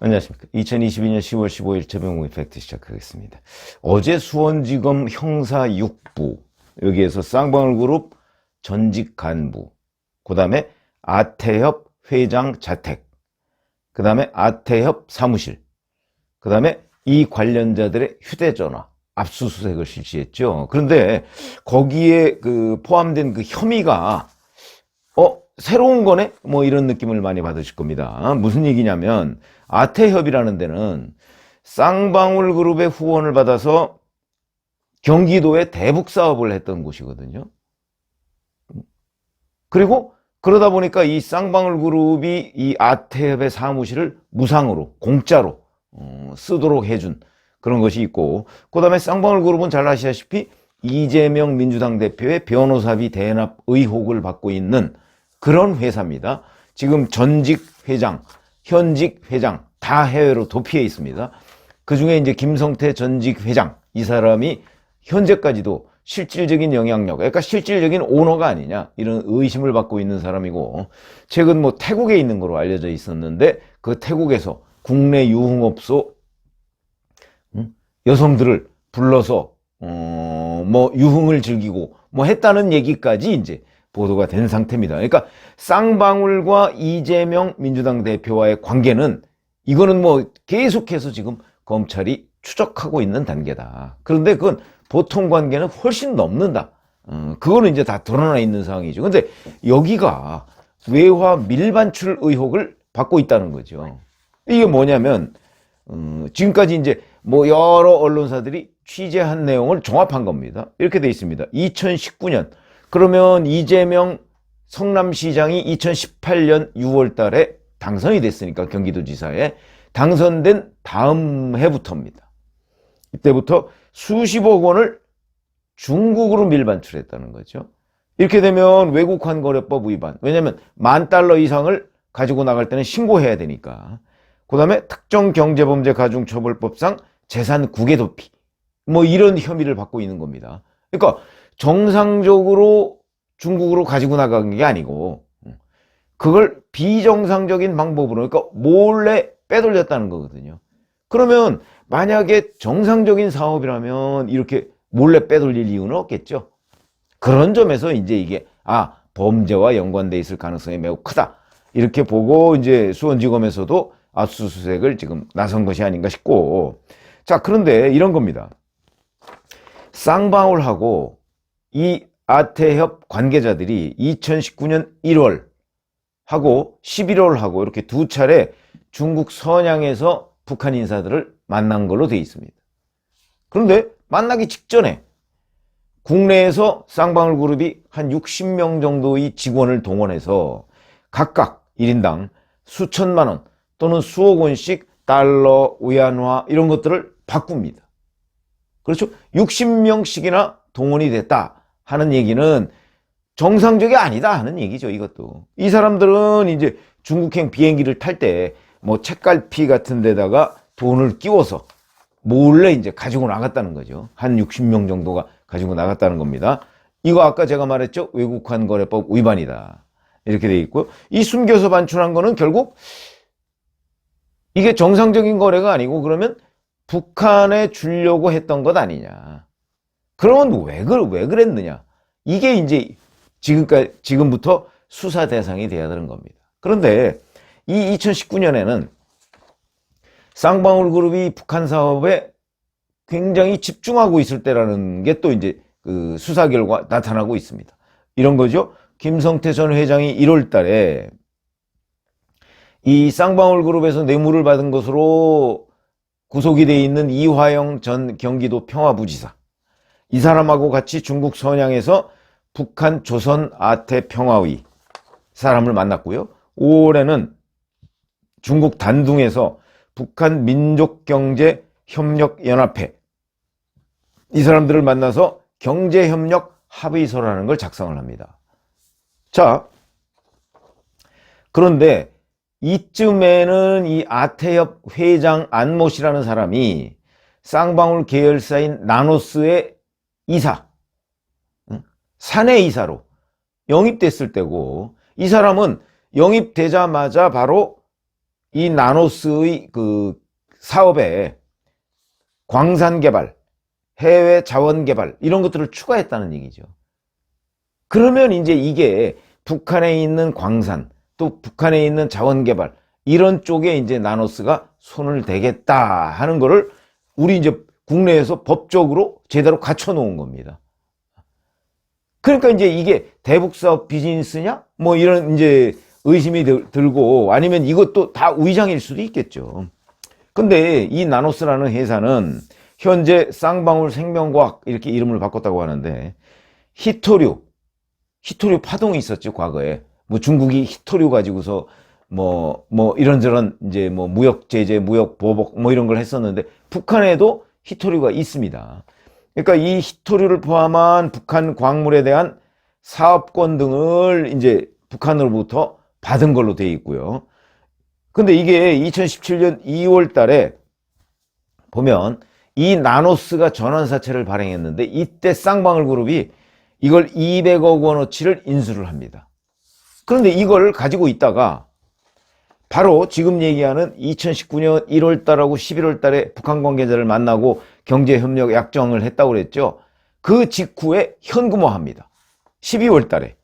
안녕하십니까. 2022년 10월 15일 최병호 이펙트 시작하겠습니다. 어제 수원지검 형사 6부, 여기에서 쌍방울그룹 전직 간부, 그 다음에 아태협 회장 자택, 그 다음에 아태협 사무실, 그 다음에 이 관련자들의 휴대전화, 압수수색을 실시했죠. 그런데 거기에 그 포함된 그 혐의가 어 새로운 거네? 뭐 이런 느낌을 많이 받으실 겁니다. 무슨 얘기냐면 아태협이라는 데는 쌍방울 그룹의 후원을 받아서 경기도에 대북 사업을 했던 곳이거든요. 그리고 그러다 보니까 이 쌍방울 그룹이 이 아태협의 사무실을 무상으로 공짜로 어, 쓰도록 해준 그런 것이 있고 그 다음에 쌍방울 그룹은 잘 아시다시피 이재명 민주당 대표의 변호사비 대납 의혹을 받고 있는 그런 회사입니다. 지금 전직 회장, 현직 회장 다 해외로 도피해 있습니다. 그 중에 이제 김성태 전직 회장 이 사람이 현재까지도 실질적인 영향력, 그러니까 실질적인 오너가 아니냐 이런 의심을 받고 있는 사람이고 최근 뭐 태국에 있는 걸로 알려져 있었는데 그 태국에서 국내 유흥업소 음? 여성들을 불러서 어뭐 유흥을 즐기고 뭐 했다는 얘기까지 이제 보도가 된 상태입니다. 그러니까 쌍방울과 이재명 민주당 대표와의 관계는 이거는 뭐 계속해서 지금 검찰이 추적하고 있는 단계다. 그런데 그건 보통 관계는 훨씬 넘는다. 어, 그거는 이제 다 드러나 있는 상황이죠. 근데 여기가 외화 밀반출 의혹을 받고 있다는 거죠. 이게 뭐냐면 어, 지금까지 이제 뭐 여러 언론사들이 취재한 내용을 종합한 겁니다. 이렇게 돼 있습니다. 2019년 그러면 이재명 성남시장이 2018년 6월 달에 당선이 됐으니까 경기도지사에 당선된 다음 해부터입니다. 이때부터 수십억 원을 중국으로 밀반출했다는 거죠. 이렇게 되면 외국환거래법 위반. 왜냐하면 만 달러 이상을 가지고 나갈 때는 신고해야 되니까. 그 다음에 특정 경제범죄 가중처벌법상 재산 국외 도피. 뭐 이런 혐의를 받고 있는 겁니다. 그러니까 정상적으로 중국으로 가지고 나간 게 아니고 그걸 비정상적인 방법으로 그러니까 몰래 빼돌렸다는 거거든요. 그러면 만약에 정상적인 사업이라면 이렇게 몰래 빼돌릴 이유는 없겠죠. 그런 점에서 이제 이게 아 범죄와 연관돼 있을 가능성이 매우 크다 이렇게 보고 이제 수원지검에서도 압수수색을 지금 나선 것이 아닌가 싶고 자 그런데 이런 겁니다. 쌍방울하고 이 아태협 관계자들이 2019년 1월 하고 11월 하고 이렇게 두 차례 중국 선양에서 북한 인사들을 만난 걸로 되어 있습니다. 그런데 만나기 직전에 국내에서 쌍방울 그룹이 한 60명 정도의 직원을 동원해서 각각 1인당 수천만 원 또는 수억 원씩 달러, 위안화 이런 것들을 바꿉니다. 그렇죠? 60명씩이나 동원이 됐다 하는 얘기는 정상적이 아니다 하는 얘기죠, 이것도. 이 사람들은 이제 중국행 비행기를 탈 때 뭐 책갈피 같은 데다가 돈을 끼워서 몰래 이제 가지고 나갔다는 거죠. 한 60명 정도가 가지고 나갔다는 겁니다. 이거 아까 제가 말했죠. 외국환 거래법 위반이다. 이렇게 돼 있고 이 숨겨서 반출한 거는 결국 이게 정상적인 거래가 아니고 그러면 북한에 주려고 했던 것 아니냐. 그러면 왜, 그, 왜 그랬느냐. 이게 이제 지금까지, 지금부터 수사 대상이 돼야 되는 겁니다. 그런데 이 2019년에는 쌍방울 그룹이 북한 사업에 굉장히 집중하고 있을 때라는 게 또 이제 그 수사 결과 나타나고 있습니다. 이런 거죠. 김성태 전 회장이 1월 달에 이 쌍방울 그룹에서 뇌물을 받은 것으로 구속이 돼 있는 이화영 전 경기도 평화부지사. 이 사람하고 같이 중국 선양에서 북한 조선 아태 평화의 사람을 만났고요. 5월에는 중국 단둥에서 북한 민족경제협력연합회 이 사람들을 만나서 경제협력 합의서라는 걸 작성을 합니다. 자, 그런데 이쯤에는 이 아태협 회장 안모 씨라는 사람이 쌍방울 계열사인 나노스의 이사, 사내 이사로 영입됐을 때고 이 사람은 영입되자마자 바로 이 나노스의 그 사업에 광산 개발, 해외 자원 개발 이런 것들을 추가했다는 얘기죠. 그러면 이제 이게 북한에 있는 광산 또 북한에 있는 자원 개발 이런 쪽에 이제 나노스가 손을 대겠다 하는 거를 우리 이제 국내에서 법적으로 제대로 갖춰 놓은 겁니다. 그러니까 이제 이게 대북 사업 비즈니스냐? 뭐 이런 이제 의심이 들- 들고 아니면 이것도 다 위장일 수도 있겠죠. 근데 이 나노스라는 회사는 현재 쌍방울 생명과학 이렇게 이름을 바꿨다고 하는데 히토류, 히토류 파동이 있었죠, 과거에. 뭐 중국이 히토류 가지고서 뭐, 뭐 이런저런 이제 뭐 무역 제재, 무역 보복 뭐 이런 걸 했었는데 북한에도 히토류가 있습니다. 그러니까 이 히토류를 포함한 북한 광물에 대한 사업권 등을 이제 북한으로부터 받은 걸로 되어 있고요. 근데 이게 2017년 2월 달에 보면 이 나노스가 전환사채를 발행했는데 이때 쌍방울 그룹이 이걸 200억 원어치를 인수를 합니다. 그런데 이걸 가지고 있다가 바로 지금 얘기하는 2019년 1월 달하고 11월 달에 북한 관계자를 만나고 경제협력 약정을 했다고 그랬죠. 그 직후에 현금화합니다. 12월 달에.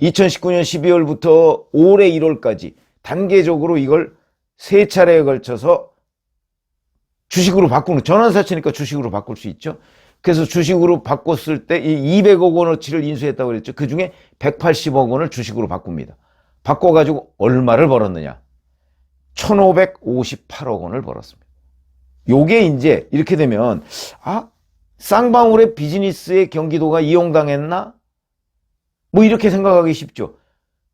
2019년 12월부터 올해 1월까지 단계적으로 이걸 세 차례에 걸쳐서 주식으로 바꾸는 전환사채니까 주식으로 바꿀 수 있죠. 그래서 주식으로 바꿨을 때 이 200억 원어치를 인수했다고 그랬죠. 그 중에 180억 원을 주식으로 바꿉니다. 바꿔가지고 얼마를 벌었느냐? 1558억 원을 벌었습니다. 요게 이제 이렇게 되면, 아, 쌍방울의 비즈니스의 경기도가 이용당했나? 뭐 이렇게 생각하기 쉽죠.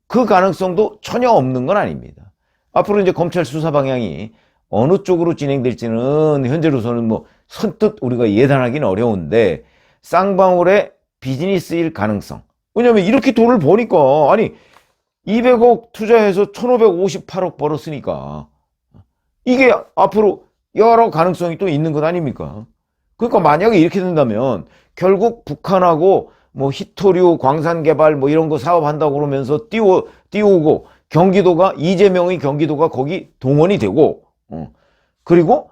그 가능성도 전혀 없는 건 아닙니다. 앞으로 이제 검찰 수사 방향이 어느 쪽으로 진행될지는 현재로서는 뭐 선뜻 우리가 예단하기는 어려운데 쌍방울의 비즈니스일 가능성. 왜냐면 이렇게 돈을 버니까 아니 200억 투자해서 1558억 벌었으니까 이게 앞으로 여러 가능성이 또 있는 것 아닙니까? 그러니까 만약에 이렇게 된다면 결국 북한하고 뭐 히토류 광산 개발 뭐 이런 거 사업한다고 그러면서 띄워 띄우고 경기도가 이재명의 경기도가 거기 동원이 되고 어. 그리고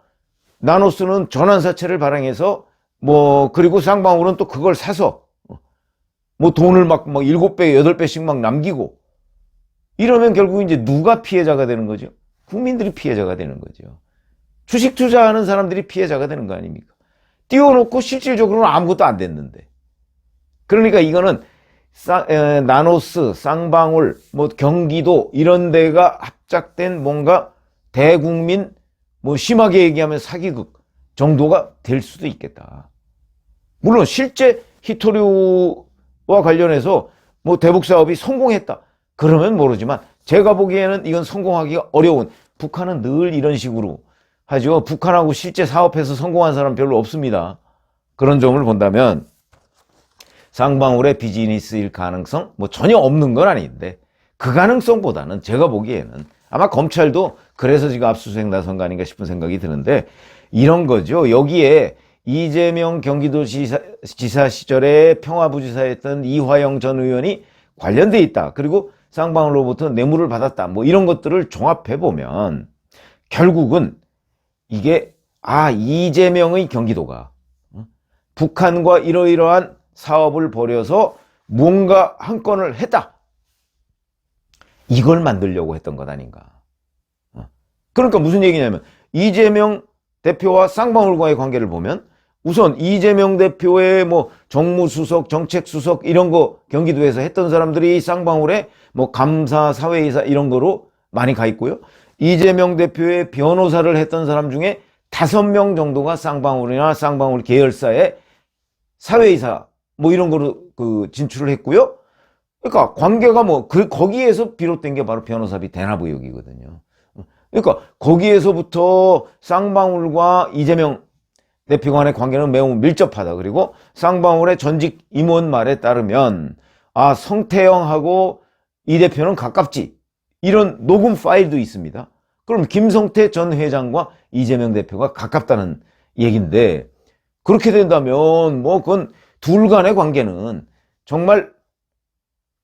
나노스는 전환사채를 발행해서 뭐 그리고 쌍방울은 또 그걸 사서 어. 뭐 돈을 막, 막 7배, 8배씩 막 남기고 이러면 결국 이제 누가 피해자가 되는 거죠? 국민들이 피해자가 되는 거죠. 주식 투자하는 사람들이 피해자가 되는 거 아닙니까? 띄워놓고 실질적으로는 아무것도 안 됐는데. 그러니까 이거는 쌍- 에, 나노스, 쌍방울, 뭐 경기도 이런 데가 합작된 뭔가 대국민 뭐 심하게 얘기하면 사기극 정도가 될 수도 있겠다. 물론 실제 히토류와 관련해서 뭐 대북 사업이 성공했다. 그러면 모르지만 제가 보기에는 이건 성공하기가 어려운 북한은 늘 이런 식으로 하죠. 북한하고 실제 사업해서 성공한 사람 별로 없습니다. 그런 점을 본다면 쌍방울의 비즈니스일 가능성 뭐 전혀 없는 건 아닌데 그 가능성보다는 제가 보기에는 아마 검찰도 그래서 지금 압수수색 나선 거 아닌가 싶은 생각이 드는데 이런 거죠. 여기에 이재명 경기도지사 지사 시절에 평화부지사였던 이화영 전 의원이 관련돼 있다. 그리고 쌍방울로부터 뇌물을 받았다. 뭐 이런 것들을 종합해 보면 결국은 이게 아 이재명의 경기도가 어? 북한과 이러이러한 사업을 벌여서 뭔가 한 건을 했다. 이걸 만들려고 했던 것 아닌가. 어. 그러니까 무슨 얘기냐면 이재명 대표와 쌍방울과의 관계를 보면 우선 이재명 대표의 뭐 정무수석, 정책수석 이런 거 경기도에서 했던 사람들이 쌍방울에 뭐 감사, 사회이사 이런 거로 많이 가 있고요. 이재명 대표의 변호사를 했던 사람 중에 다섯 명 정도가 쌍방울이나 쌍방울 계열사의 사회이사 뭐 이런 거로 그 진출을 했고요. 그러니까 관계가 뭐 그 거기에서 비롯된 게 바로 변호사비 대납 의혹이거든요. 그러니까 거기에서부터 쌍방울과 이재명 대표 간의 관계는 매우 밀접하다. 그리고 쌍방울의 전직 임원 말에 따르면 아 성태영하고 이 대표는 가깝지. 이런 녹음 파일도 있습니다. 그럼 김성태 전 회장과 이재명 대표가 가깝다는 얘기인데 그렇게 된다면 뭐 그건 둘 간의 관계는 정말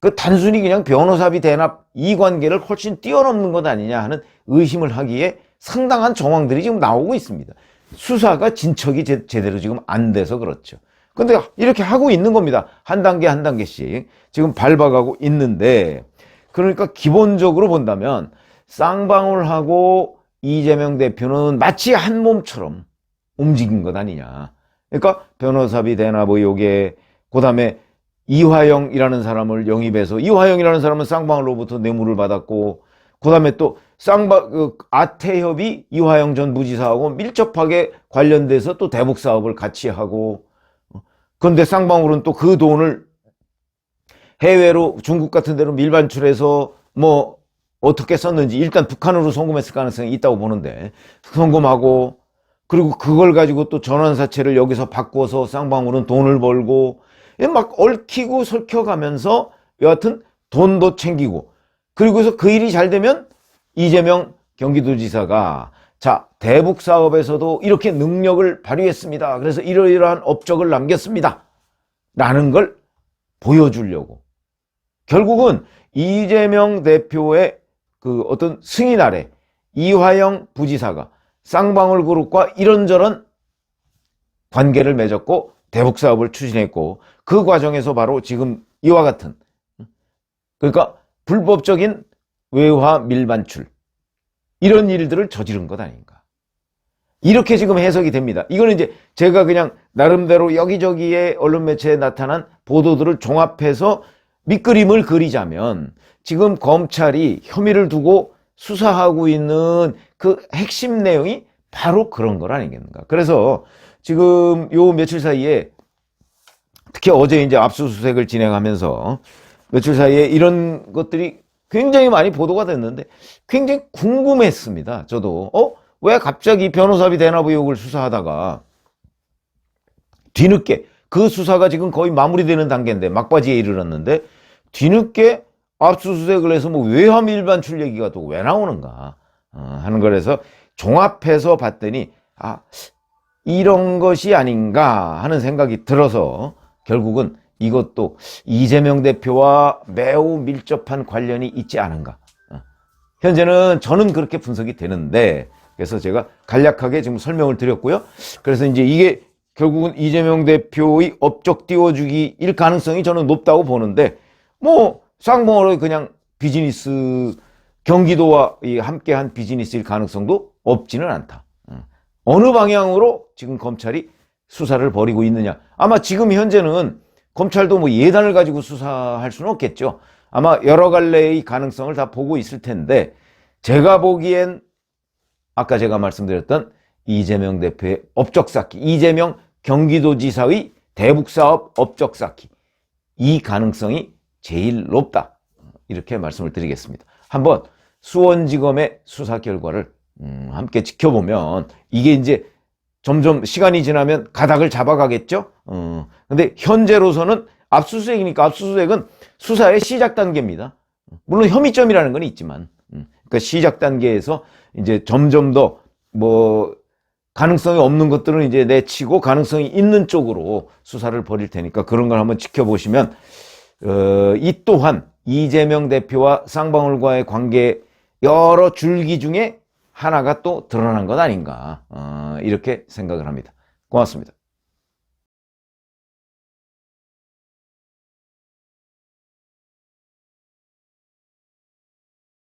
그 단순히 그냥 변호사비 대납 이 관계를 훨씬 뛰어넘는 것 아니냐 하는 의심을 하기에 상당한 정황들이 지금 나오고 있습니다. 수사가 진척이 제, 제대로 지금 안 돼서 그렇죠. 근데 이렇게 하고 있는 겁니다. 한 단계 한 단계씩 지금 밟아가고 있는데 그러니까 기본적으로 본다면 쌍방울하고 이재명 대표는 마치 한 몸처럼 움직인 것 아니냐. 그러니까 변호사비 대납 의혹에 그다음에 이화영이라는 사람을 영입해서 이화영이라는 사람은 쌍방울로부터 뇌물을 받았고 그다음에 또 쌍방 그 아태협이 이화영 전 부지사하고 밀접하게 관련돼서 또 대북 사업을 같이 하고 그런데 쌍방울은 또 그 돈을 해외로 중국 같은 데로 밀반출해서 뭐 어떻게 썼는지 일단 북한으로 송금했을 가능성이 있다고 보는데 송금하고 그리고 그걸 가지고 또 전환사채를 여기서 바꿔서 쌍방울은 돈을 벌고 막 얽히고 설켜가면서 여하튼 돈도 챙기고 그리고서 그 일이 잘 되면 이재명 경기도지사가 자 대북 사업에서도 이렇게 능력을 발휘했습니다. 그래서 이러이러한 업적을 남겼습니다. 라는 걸 보여주려고 결국은 이재명 대표의 그 어떤 승인 아래 이화영 부지사가 쌍방울 그룹과 이런저런 관계를 맺었고 대북 사업을 추진했고 그 과정에서 바로 지금 이와 같은 그러니까 불법적인 외화 밀반출 이런 일들을 저지른 것 아닌가. 이렇게 지금 해석이 됩니다. 이거는 이제 제가 그냥 나름대로 여기저기에 언론 매체에 나타난 보도들을 종합해서 밑그림을 그리자면 지금 검찰이 혐의를 두고 수사하고 있는 그 핵심 내용이 바로 그런 걸 아니겠는가. 그래서 지금 요 며칠 사이에 특히 어제 이제 압수수색을 진행하면서 며칠 사이에 이런 것들이 굉장히 많이 보도가 됐는데 굉장히 궁금했습니다. 저도 어? 왜 갑자기 변호사비 대납 의혹을 수사하다가 뒤늦게 그 수사가 지금 거의 마무리되는 단계인데 막바지에 이르렀는데 뒤늦게 압수수색을 해서 뭐 외환 일반출 얘기가 또 왜 나오는가 어, 하는 거라서 종합해서 봤더니 아 이런 것이 아닌가 하는 생각이 들어서 결국은 이것도 이재명 대표와 매우 밀접한 관련이 있지 않은가. 어. 현재는 저는 그렇게 분석이 되는데 그래서 제가 간략하게 지금 설명을 드렸고요. 그래서 이제 이게 결국은 이재명 대표의 업적 띄워주기일 가능성이 저는 높다고 보는데 뭐 쌍방울의 그냥 비즈니스 경기도와 함께한 비즈니스일 가능성도 없지는 않다. 어. 어느 방향으로 지금 검찰이 수사를 벌이고 있느냐. 아마 지금 현재는 검찰도 뭐 예단을 가지고 수사할 수는 없겠죠. 아마 여러 갈래의 가능성을 다 보고 있을 텐데 제가 보기엔 아까 제가 말씀드렸던 이재명 대표의 업적 쌓기, 이재명 경기도지사의 대북 사업 업적 쌓기 이 가능성이 제일 높다. 이렇게 말씀을 드리겠습니다. 한번 수원지검의 수사 결과를 음, 함께 지켜보면 이게 이제 점점 시간이 지나면 가닥을 잡아가겠죠. 어, 근데 현재로서는 압수수색이니까 압수수색은 수사의 시작 단계입니다. 물론 혐의점이라는 건 있지만, 음, 그러니까 시작 단계에서 이제 점점 더 뭐 가능성이 없는 것들은 이제 내치고 가능성이 있는 쪽으로 수사를 벌일 테니까 그런 걸 한번 지켜보시면 어, 이 또한 이재명 대표와 쌍방울과의 관계 여러 줄기 중에 하나가 또 드러난 것 아닌가 어, 이렇게 생각을 합니다. 고맙습니다.